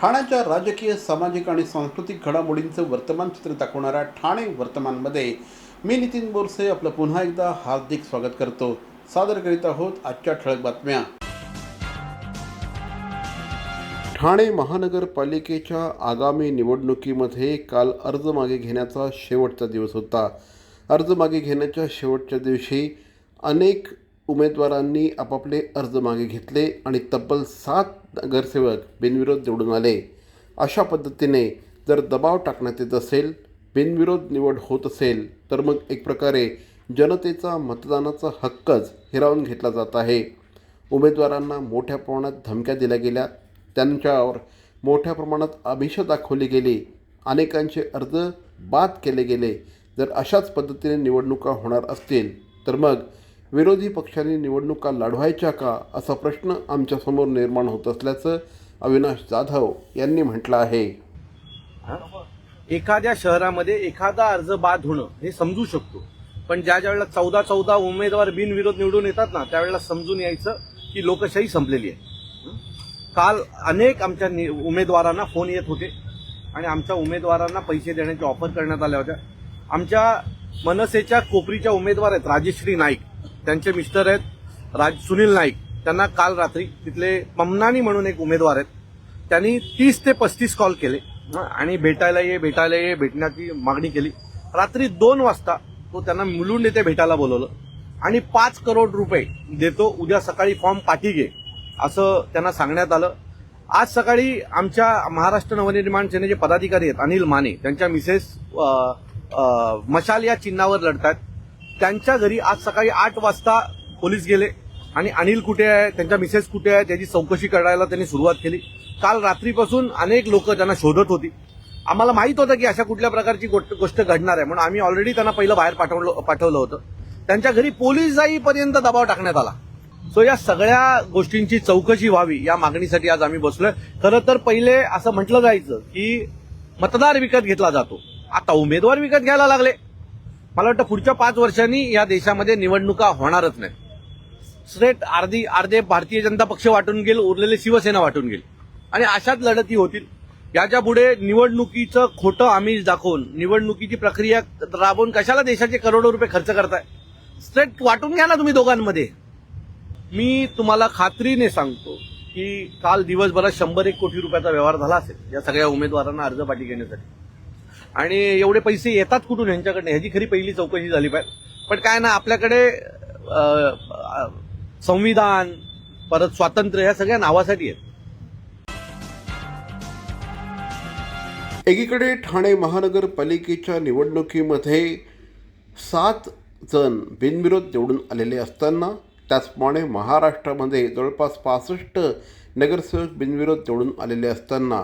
ठाण्याच्या राजकीय सामाजिक आणि सांस्कृतिक घडामोडींचं वर्तमान चित्र दाखवणाऱ्या ठाणे वर्तमानमध्ये मी नितीन बोरसे आपलं पुन्हा एकदा हार्दिक स्वागत करतो. सादर करीत आहोत आजच्या ठळक बातम्या. ठाणे महानगरपालिकेच्या आगामी निवडणुकीमध्ये काल अर्ज मागे घेण्याचा शेवटचा दिवस होता. अर्ज मागे घेण्याच्या शेवटच्या दिवशी अनेक उमेदवारांनी आपापले अर्ज मागे घेतले आणि तब्बल सात नगरसेवक बिनविरोध निवडून आले. अशा पद्धतीने जर दबाव टाकण्यात येत असेल बिनविरोध निवड होत असेल तर मग एक प्रकारे जनतेचा मतदानाचा हक्कच हिरावून घेतला जात आहे. उमेदवारांना मोठ्या प्रमाणात धमक्या दिल्या गेल्या. त्यांच्यावर मोठ्या प्रमाणात अभिष दाखवली गेली. अनेकांचे अर्ज बाद केले गेले. जर अशाच पद्धतीने निवडणुका होणार असतील तर मग विरोधी पक्षांनी निवडणुका लढवायच्या का असा प्रश्न आमच्यासमोर निर्माण होत असल्याचं अविनाश जाधव यांनी म्हटलं आहे. एखाद्या शहरामध्ये एखादा अर्ज बाद होणं हे समजू शकतो. पण ज्या ज्या वेळेला चौदा चौदा उमेदवार बिनविरोध निवडून येतात ना त्यावेळेला समजून यायचं की लोकशाही संपलेली आहे. काल अनेक आमच्या नि- उमेदवारांना फोन येत होते आणि आमच्या उमेदवारांना पैसे देण्याची ऑफर करण्यात आल्या होत्या. आमच्या मनसेच्या कोपरीच्या उमेदवार आहेत राजश्री नाईक. त्यांचे मिस्टर आहेत राज सुनील नाईक. त्यांना काल रात्री तिथले पमनानी म्हणून एक उमेदवार आहेत. त्यांनी तीस ते पस्तीस कॉल. केले आणि भेटायला ये भेटायला ये भेटण्याची मागणी केली. रात्री दोन वाजता तो त्यांना मुलुंड येथे भेटायला बोलवलं. आणि पाच करोड रुपये देतो उद्या सकाळी फॉर्म पाठी घे असं त्यांना सांगण्यात आलं. आज सकाळी आमच्या महाराष्ट्र नवनिर्माण सेनेचे पदाधिकारी आहेत अनिल माने. त्यांच्या मिसेस मशाल या चिन्हावर लढतात त्यांच्या घरी आज सकाळी आठ वाजता पोलीस गेले. आणि अनिल कुठे आहे? त्यांच्या मिसेस कुठे आहे? त्याची चौकशी करायला त्यांनी सुरुवात केली. काल रात्रीपासून अनेक लोक त्यांना शोधत होती. आम्हाला माहीत होतं की अशा कुठल्या प्रकारची गोष्ट गोष्ट घडणार आहे. म्हणून आम्ही ऑलरेडी त्यांना पहिलं बाहेर पाठवलं पाठवलं होतं. त्यांच्या घरी पोलीस जाईपर्यंत दबाव टाकण्यात आला. सो या सगळ्या गोष्टींची चौकशी व्हावी या मागणीसाठी आज आम्ही बसलोय. खरं तर पहिले असं म्हटलं जायचं की मतदार विकत घेतला जातो. आता उमेदवार विकत घ्यायला लागले. मला वाटतं पुढच्या पाच वर्षांनी या देशामध्ये निवडणुका होणारच नाही स्ट्रेट अर्धी अर्धे भारतीय जनता पक्ष वाटून गेल उरलेले शिवसेना वाटून गेल आणि अशाच लढती होतील. याच्यापुढे निवडणुकीचं खोटं आमिष दाखवून निवडणुकीची प्रक्रिया राबवून कशाला देशाचे करोडो रुपये खर्च करताय? स्ट्रेट वाटून घ्या ना तुम्ही दोघांमध्ये. मी तुम्हाला खात्रीने सांगतो की काल दिवसभरात शंभर एक कोटी रुपयाचा व्यवहार झाला असेल या सगळ्या उमेदवारांना अर्ज पाठी घेण्यासाठी. आणि एवढे पैसे येतात कुठून यांच्याकडनं? ह्याची खरी पहिली चौकशी झाली पाहिजे. पण काय ना आपल्याकडे संविधान परत स्वातंत्र्य ह्या सगळ्या नावासाठी आहेत. एकीकडे ठाणे महानगरपालिकेच्या निवडणुकीमध्ये सात जण बिनविरोध निवडून आलेले असताना त्याचप्रमाणे महाराष्ट्रामध्ये जवळपास पासष्ट नगरसेवक बिनविरोध निवडून आलेले असताना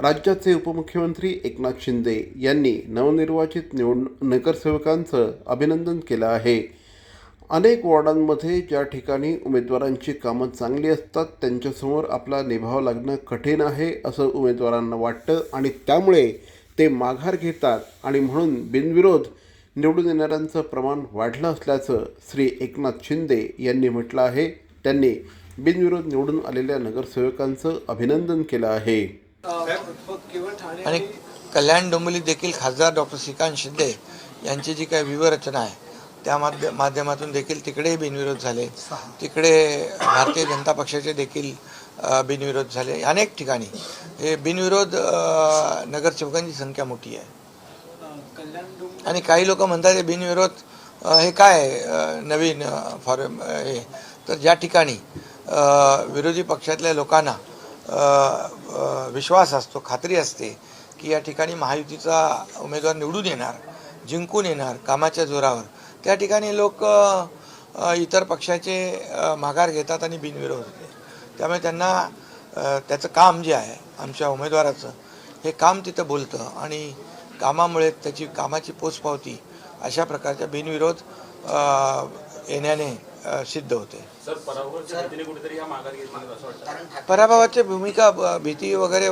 राज्याचे उपमुख्यमंत्री एकनाथ शिंदे यांनी नवनिर्वाचित निवड नगरसेवकांचं अभिनंदन केलं आहे. अनेक वॉर्डांमध्ये ज्या ठिकाणी उमेदवारांची कामं चांगली असतात त्यांच्यासमोर आपला निभाव लागणं कठीण आहे असं उमेदवारांना वाटतं आणि त्यामुळे ते माघार घेतात आणि म्हणून बिनविरोध निवडून येणाऱ्यांचं प्रमाण वाढलं असल्याचं श्री एकनाथ शिंदे यांनी म्हटलं आहे. त्यांनी बिनविरोध निवडून आलेल्या नगरसेवकांचं अभिनंदन केलं आहे. आणि कल्याण डोंबिवली देखील खासदार डॉक्टर श्रीकांत शिंदे यांची जी काही व्यूहरचना आहे त्या माध्य माध्यमातून देखील तिकडेही बिनविरोध झाले. तिकडे भारतीय जनता पक्षाचे देखील बिनविरोध झाले. अनेक ठिकाणी. हे बिनविरोध नगरसेवकांची संख्या मोठी आहे. आणि काही लोक म्हणतात हे बिनविरोध हे काय नवीन फॉर हे. तर ज्या ठिकाणी विरोधी पक्षातल्या लोकांना विश्वास असतो खात्री असते की या ठिकाणी महायुतीचा उमेदवार निवडून येणार जिंकून येणार कामाच्या जोरावर. त्या ठिकाणी लोक इतर पक्षाचे माघार घेतात आणि बिनविरोध होते. त्यामुळे त्यांना त्याचं काम जे आहे आमच्या उमेदवाराचं हे काम तिथं बोलतं आणि कामामुळे त्याची कामाची पोचपावती अशा प्रकारच्या बिनविरोध येण्याने सिद्ध होते. पराभवाची भूमिका भीती वगैरे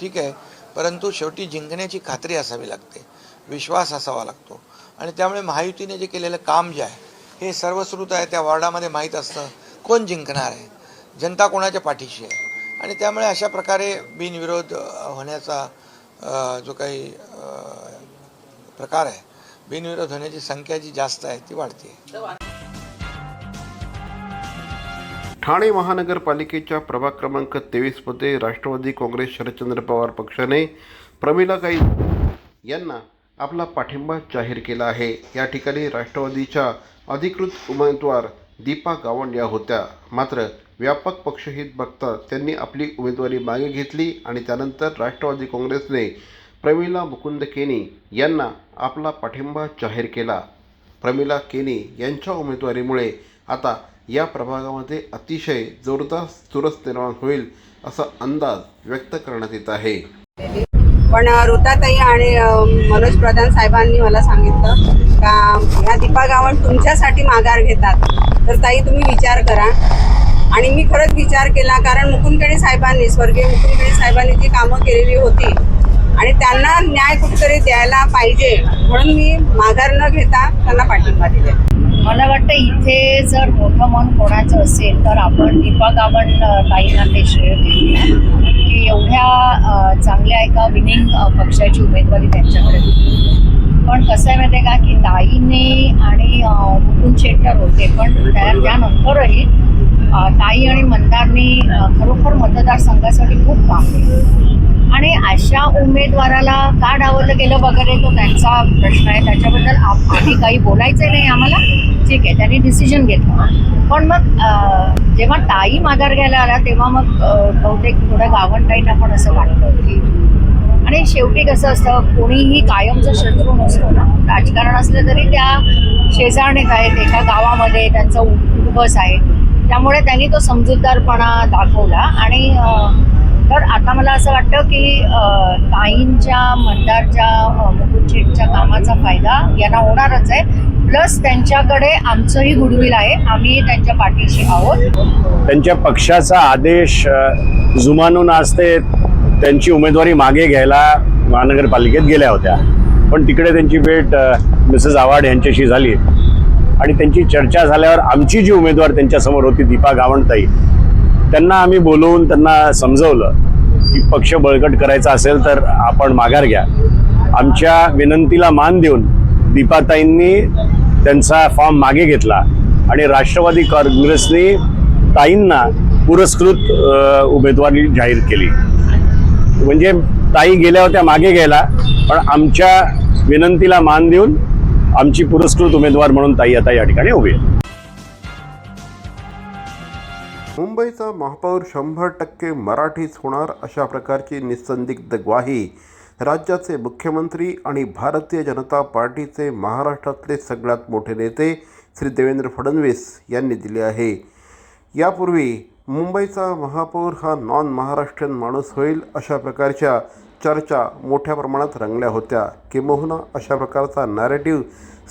ठीक आहे परंतु शेवटी जिंकण्याची खात्री असावी लागते. विश्वास असावा लागतो. आणि त्यामुळे महायुतीने जे केलेलं काम जे आहे हे सर्वश्रुत आहे त्या वॉर्डामध्ये माहीत असतं कोण जिंकणार आहे. जनता कोणाच्या पाठीशी आहे? आणि त्यामुळे अशा प्रकारे बिनविरोध होण्याचा जो काही प्रकार आहे बिनविरोध होण्याची संख्या जी जास्त आहे ती वाढते. ठाणे महानगरपालिकेच्या प्रभाग क्रमांक तेवीसमध्ये राष्ट्रवादी काँग्रेस शरदचंद्र पवार पक्षाने प्रमिला गाई यांना आपला पाठिंबा जाहीर केला आहे. या ठिकाणी राष्ट्रवादीच्या अधिकृत उमेदवार दीपा गावंड या होत्या. मात्र व्यापक पक्षहित बघता त्यांनी आपली उमेदवारी मागे घेतली आणि त्यानंतर राष्ट्रवादी काँग्रेसने प्रमिला मुकुंद केनी यांना आपला पाठिंबा जाहीर केला. प्रमिला केने यांच्या उमेदवारीमुळे आता या प्रभागामध्ये अतिशय जोरदार चुरस निर्माण होईल असा अंदाज व्यक्त करण्यात येत आहे. पण ऋताताई आणि मनोज प्रधान साहेबांनी मला सांगितलं का ह्या दीपा गावण तुमच्यासाठी माघार घेतात. तर ताई तुम्ही विचार करा. आणि मी खरंच विचार केला कारण मुकुंदकडे साहेबांनी स्वर्गीय मुकुंदकडे साहेबांनी जी कामं केलेली होती आणि त्यांना न्याय कुठेतरी द्यायला पाहिजे म्हणून मी माघार न घेता त्यांना पाठिंबा दिले. मला वाटतं इथे जर मोठं मन कोणाचं असेल तर आपण दीपा गावण ताईंना ते श्रेय की एवढ्या चांगल्या एका विनिंग पक्षाची उमेदवारी त्यांच्याकडे होती. पण कसं आहे माहिती आहे का की ताईने आणि मुकुंद शेट्टर होते पण त्या त्यानंतरही ताई आणि मंदारनी खरोखर मतदारसंघासाठी खूप काम केलं. आणि अशा उमेदवाराला का डावलं गेलं वगैरे तो त्यांचा प्रश्न आहे. त्याच्याबद्दल आम्ही काही बोलायचं नाही आम्हाला. ठीक आहे त्यांनी डिसिजन घेतलं. पण मग जेव्हा ताई माघार घ्यायला आला तेव्हा मग बहुतेक थोडं गावंटाईंना पण असं वाटतं की आणि शेवटी कसं असतं कोणीही कायमचं शत्रू नसतो ना. राजकारण असलं तरी त्या शेजारणीत आहेत एका गावामध्ये त्यांचं उद्बस आहे. त्यामुळे त्यांनी तो समजूतदारपणा दाखवला आणि तर आता मला असं वाटतं की ताईंच्या मंदारच्या मुकुट शेठच्या कामाचा फायदा यांना होणारच आहे. प्लस त्यांच्याकडे आमचंही गुडविल आहे. आम्ही त्यांच्या पाठीशी आहोत. त्यांच्या पक्षाचा आदेश जुमानून असते त्यांची उमेदवारी मागे घ्यायला महानगरपालिकेत गेल्या होत्या. पण तिकडे त्यांची भेट मिसेस आव्हाड यांच्याशी झाली. आणि त्यांची चर्चा झाल्यावर आमची जी उमेदवार त्यांच्यासमोर होती दीपा गावणताई त्यांना आम्ही बोलवून त्यांना समजवलं की पक्ष बळकट करायचा असेल तर आपण माघार घ्या. आमच्या विनंतीला मान देऊन दीपाताईंनी त्यांचा फॉर्म मागे घेतला आणि राष्ट्रवादी काँग्रेसने ताईंना पुरस्कृत उमेदवारी जाहीर केली. म्हणजे ताई गेल्या होत्या मागे घ्यायला पण आमच्या विनंतीला मान देऊन आमची पुरस्कृत उमेदवार म्हणून ताई आता या ठिकाणी उभी आहे मुंबईचा महापौर शंभर टक्के मराठीच होणार अशा प्रकारची निसंदिग्ध ग्वाही राज्याचे मुख्यमंत्री आणि भारतीय जनता पार्टीचे महाराष्ट्रातले सगळ्यात मोठे नेते श्री देवेंद्र फडणवीस यांनी दिली आहे. यापूर्वी मुंबईचा महापौर हा नॉन महाराष्ट्रीयन माणूस होईल अशा प्रकारच्या चर्चा मोठ्या प्रमाणात रंगल्या होत्या. किंबहुना अशा प्रकारचा नॅरेटिव्ह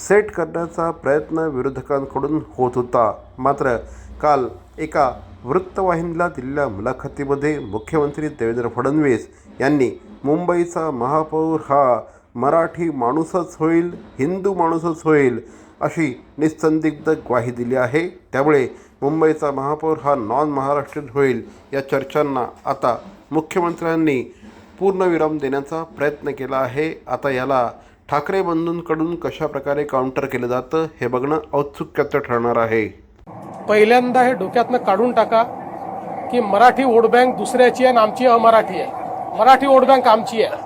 सेट करण्याचा प्रयत्न विरोधकांकडून होत होता. मात्र काल एका वृत्तवाहिनीला दिलेल्या मुलाखतीमध्ये मुख्यमंत्री देवेंद्र फडणवीस यांनी मुंबईचा महापौर हा मराठी माणूसच होईल हिंदू माणूसच होईल अशी निसंदिग्ध ग्वाही दिली आहे. त्यामुळे मुंबईचा महापौर हा नॉन महाराष्ट्रीयन होईल या चर्चांना आता मुख्यमंत्र्यांनी पूर्णविराम देण्याचा प्रयत्न केला आहे. आता याला ठाकरे बंधूंकडून कशा प्रकारे काउंटर केलं जातं हे बघणं औत्सुक्याचं ठरणार आहे. पहिल्यांदा हे डोक्यातनं काढून टाका की मराठी वोट बँक दुसऱ्याची आहे आणि आमची अमराठी आहे. मराठी वोट बँक आमची आहे.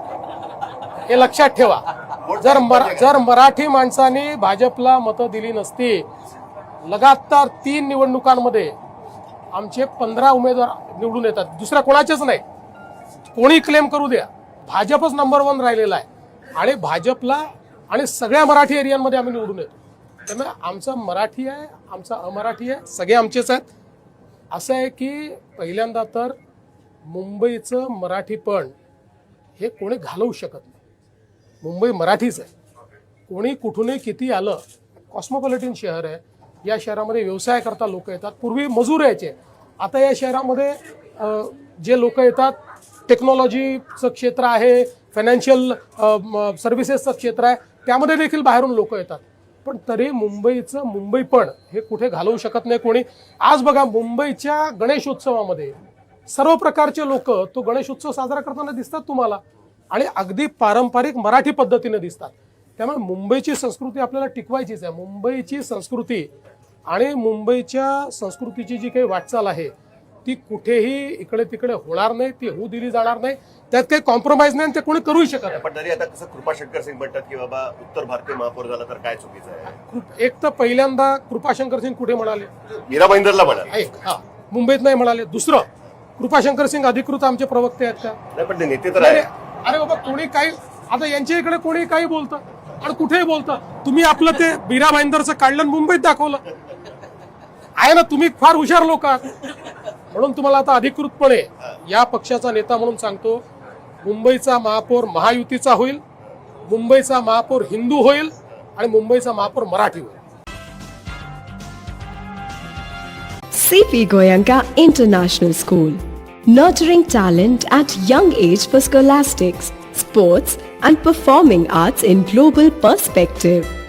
हे लक्षात ठेवा. जर मरा जर मराठी माणसाने भाजपला मतं दिली नसती लगातार तीन निवडणुकांमध्ये आमचे पंधरा उमेदवार निवडून येतात. दुसऱ्या कोणाचेच नाही. कोणी क्लेम करू द्या. भाजपच नंबर वन राहिलेला आहे. आणि भाजपला आणि सगळ्या मराठी एरियांमध्ये आम्ही निवडून येतो. त्यामुळे आमचं मराठी आहे आमचं अमराठी आहे सगळे आमचेच आहेत. असं आहे की पहिल्यांदा तर मुंबईचं मराठीपण हे कोणी घालवू शकत नाही. मुंबई मराठीच आहे. कोणी कुठूनही किती आलं कॉस्मोपॉलिटन शहर आहे या शहरामध्ये व्यवसाय करता लोक येतात पूर्वी मजूर यायचे. आता या शहरामध्ये जे लोक येतात टेक्नॉलॉजीचं क्षेत्र आहे फायनान्शियल सर्व्हिसेसचं क्षेत्र आहे त्यामध्ये देखील बाहेरून लोक येतात. पण तरी मुंबईचं मुंबईपण हे कुठे घालवू शकत नाही कोणी. आज बघा मुंबईच्या गणेशोत्सवामध्ये सर्व प्रकारचे लोक तो गणेशोत्सव साजरा करताना दिसतात तुम्हाला आणि अगदी पारंपरिक मराठी पद्धतीने दिसतात. त्यामुळे मुंबईची संस्कृती आपल्याला टिकवायचीच आहे. मुंबईची संस्कृती आणि मुंबईच्या संस्कृतीची जी काही वाटचाल आहे ती कुठेही इकडे तिकडे होणार नाही ती होऊ दिली जाणार नाही. त्यात काही कॉम्प्रोमाइज नाही आणि ते कोणी करूही शकत नाही. पण तरी आता कसं कृपा शंकर सिंग म्हणतात की बाबा उत्तर भारतीय महापौर झाला तर काय चुकीचं आहे? कृप- एक तर पहिल्यांदा कृपाशंकर सिंग कुठे म्हणाले? मीरा भाईंदरला म्हणा एक हा मुंबईत नाही म्हणाले. दुसरं कृपाशंकर सिंग अधिकृत आमचे प्रवक्ते आहेत का? नाही पण ते नेते तर आहे. अरे बाबा कोणी काही आता यांच्या इकडे कोणी काही बोलतं. आणि कुठेही बोलतं. तुम्ही आपलं ते बीरा भाईंदरचं काढलं आणि मुंबईत दाखवलं. आहे ना तुम्ही फार हुशार लोक आहात. म्हणून तुम्हाला आता अधिकृतपणे या पक्षाचा नेता म्हणून सांगतो मुंबईचा महापौर महायुतीचा होईल मुंबईचा महापौर हिंदू होईल आणि मुंबईचा महापौर मराठी होईल. C P Goenka international school nurturing talent at young age for scholastics sports and performing arts in global perspective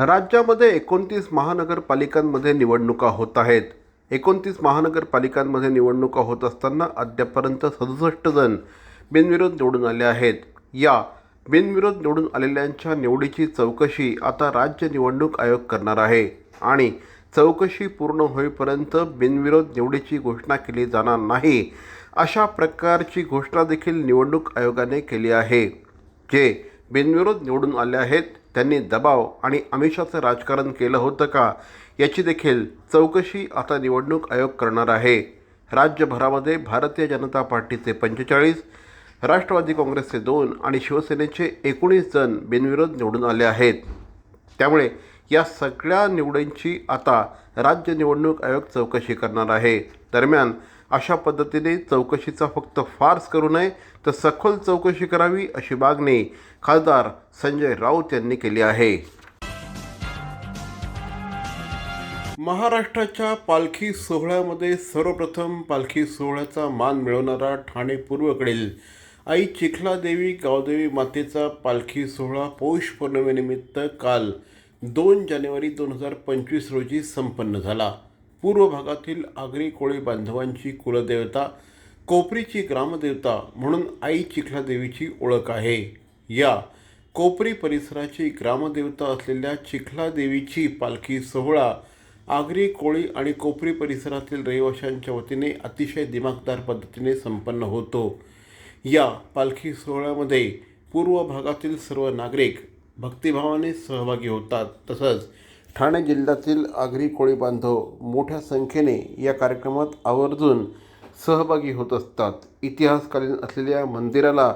राज्यामध्ये एकोणतीस महानगरपालिकांमध्ये निवडणुका होत आहेत. एकोणतीस महानगरपालिकांमध्ये निवडणुका होत असताना अद्यापर्यंत सदुसष्ट जण बिनविरोध निवडून आले आहेत. या बिनविरोध निवडून आलेल्यांच्या निवडीची चौकशी आता राज्य निवडणूक आयोग करणार आहे आणि चौकशी पूर्ण होईपर्यंत बिनविरोध निवडीची घोषणा केली जाणार नाही अशा प्रकारची घोषणा देखील निवडणूक आयोगाने केली आहे. जे बिनविरोध निवडून आले आहेत त्यांनी दबाव आणि आमिषाचं राजकारण केलं होतं का याची देखील चौकशी आता निवडणूक आयोग करणार आहे. राज्यभरामध्ये भारतीय जनता पार्टीचे पंचेचाळीस राष्ट्रवादी काँग्रेसचे दोन आणि शिवसेनेचे एकोणीस जण बिनविरोध निवडून आले आहेत. त्यामुळे या सगळ्या निवडींची आता राज्य निवडणूक आयोग चौकशी करणार आहे. दरम्यान अशा पद्धतीने चौकशीचा फक्त फार्स करू नये तर सखोल चौकशी करावी अशी मागणी खासदार संजय राऊत यांनी केली आहे. महाराष्ट्राच्या पालखी सोहळ्यामध्ये सर्वप्रथम पालखी सोहळ्याचा मान मिळवणारा ठाणे पूर्वकडील आई चिखलादेवी गावदेवी मातेचा पालखी सोहळा पौष पौर्णिमेनिमित्त काल दोन जानेवारी दोन हजार पंचवीस रोजी संपन्न झाला. पूर्व भागातील आगरी कोळी बांधवांची कुलदेवता कोपरीची ग्रामदेवता म्हणून आई चिखलादेवीची ओळख आहे. या कोपरी परिसराची ग्रामदेवता असलेल्या चिखलादेवीची पालखी सोहळा आगरी कोळी आणि कोपरी परिसरातील रहिवाशांच्या वतीने अतिशय दिमागदार पद्धतीने संपन्न होतो. या पालखी सोहळ्यामध्ये पूर्व भागातील सर्व नागरिक भक्तिभावाने सहभागी होतात. तसंच ठाणे जिल्ह्यातील आगरी कोळी बांधव मोठ्या संख्येने या कार्यक्रमात आवर्जून सहभागी होत असतात. इतिहासकालीन असलेल्या मंदिराला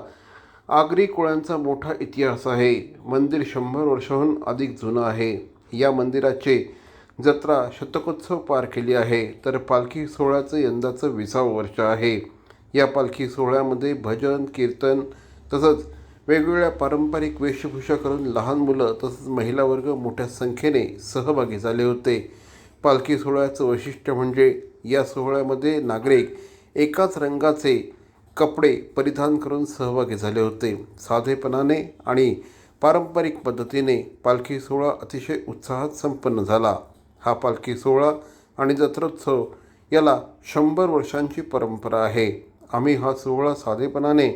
आगरी कोळ्यांचा मोठा इतिहास आहे. मंदिर शंभर वर्षाहून अधिक जुनं आहे. या मंदिराचे जत्रा शतकोत्सव पार केली आहे. तर पालखी सोहळ्याचं यंदाचं विसावं वर्ष आहे. या पालखी सोहळ्यामध्ये भजन कीर्तन तसंच वेगवेगळ्या पारंपरिक वेशभूषा करून लहान मुलं तसंच महिला वर्ग मोठ्या संख्येने सहभागी झाले होते. पालखी सोहळ्याचं वैशिष्ट्य म्हणजे या सोहळ्यामध्ये नागरिक एकाच रंगाचे कपडे परिधान करून सहभागी झाले होते. साधेपणाने आणि पारंपरिक पद्धतीने पालखी सोहळा अतिशय उत्साहात संपन्न झाला. हा पालखी सोहळा आणि जत्रोत्सव याला शंभर वर्षांची परंपरा आहे. आम्ही हा सोहळा साधेपणाने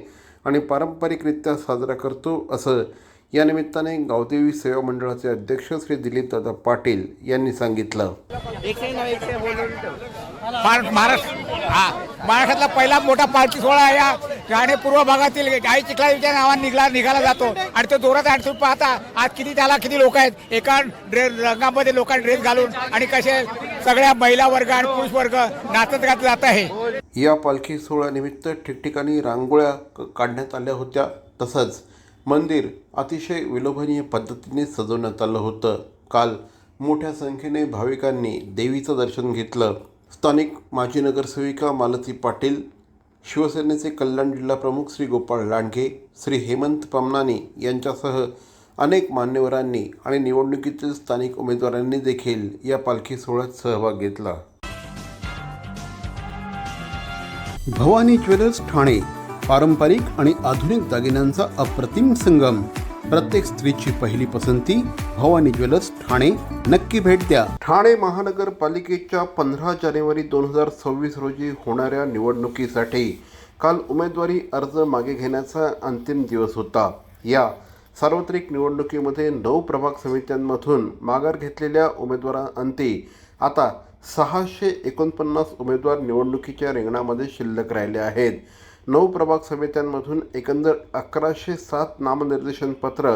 आणि पारंपरिकरित्या साजरा करतो असं या निमित्ताने गावदेवी सेवा मंडळाचे अध्यक्ष श्री दिलीपदादा पाटील यांनी सांगितलं. महाराष्ट्र महाराष्ट्र हा महाराष्ट्रातला पहिला मोठा पालखी सोहळा आहे या. ठाणे पूर्व भागातील गाई चिखलाच्या नावाने निघाला निघाला जातो. आणि तो जोरात आणि तुम्ही पाहता आज किती त्याला किती लोक आहेत. एका ड्रेस रंगामध्ये लोकांनी ड्रेस घालून आणि कसे सगळ्या महिला वर्ग आणि पुरुष वर्ग नाचत गात जात आहे. या पालखी सोहळ्यानिमित्त ठिकठिकाणी रांगोळ्या काढण्यात आल्या होत्या. तसंच मंदिर अतिशय विलोभनीय पद्धतीने सजवण्यात आलं होतं. काल मोठ्या संख्येने भाविकांनी देवीचं दर्शन घेतलं. स्थानिक माजी नगरसेविका मालती पाटील शिवसेनेचे कल्याण जिल्हा प्रमुख श्री गोपाळ लांडगे श्री हेमंत पमनानी यांच्यासह अनेक मान्यवरांनी आणि निवडणुकीतील स्थानिक उमेदवारांनी देखील या पालखी सोहळ्यात सहभाग घेतला. भवानी ज्वेलर्स ठाणे पारंपरिक आणि आधुनिक दागिन्यांचा अप्रतिम संगम. प्रत्येक स्त्रीची पहिली पसंती भवानी ज्वेलर्स ठाणे. नक्की भेट द्या. ठाणे महानगरपालिकेच्या पंधरा जानेवारी दोन हजार सव्वीस रोजी होणाऱ्या निवडणुकीसाठी काल उमेदवारी अर्ज मागे घेण्याचा अंतिम दिवस होता. या सार्वत्रिक निवडणुकीमध्ये नऊ प्रभाग समित्यांमधून माघार घेतलेल्या उमेदवारांती आता सहाशे एकोणपन्नास उमेदवार निवडणुकीच्या रिंगणामध्ये शिल्लक राहिले आहेत. नऊ प्रभाग समित्यांमधून एकंदर अकराशे सात नामनिर्देशन पत्र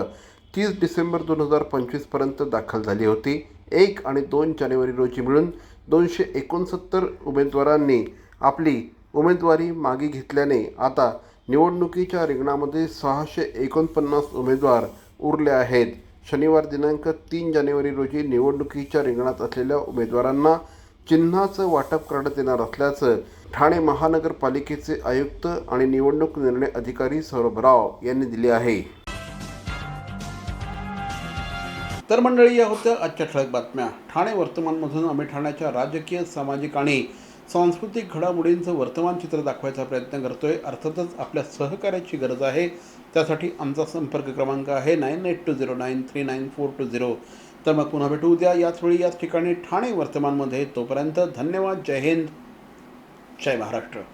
तीस डिसेंबर दोन हजार पंचवीसपर्यंत दाखल झाली होती. एक आणि दोन जानेवारी रोजी मिळून दोनशे एकोणसत्तर उमेदवारांनी आपली उमेदवारी मागे घेतल्याने आता निवडणुकीच्या रिंगणामध्ये सहाशे एकोणपन्नास उमेदवार उरले आहेत. शनिवार दिनांक तीन जानेवारी रोजी निवडणुकीच्या रिंगणात असलेल्या उमेदवारांना चिन्हाचं वाटप करण्यात येणार असल्याचं ठाणे महानगरपालिकेचे आयुक्त आणि निवडणूक निर्णय अधिकारी सौरभ राव यांनी दिले आहे. तर मंडळी या होत्या आजच्या ठळक बातम्या. ठाणे वर्तमानमधून आम्ही ठाण्याच्या राजकीय सामाजिक आणि सांस्कृतिक घडामोडींचं वर्तमान चित्र दाखवायचा प्रयत्न करतोय. अर्थातच आपल्या सहकार्याची गरज आहे. त्यासाठी आमचा संपर्क क्रमांक आहे nine eight two zero nine three nine four two zero. तर मग पुन्हा भेटू उद्या. याच वेळी याच ठिकाणी ठाणे वर्तमानमध्ये तोपर्यंत धन्यवाद. जय हिंद. जय महाराष्ट्र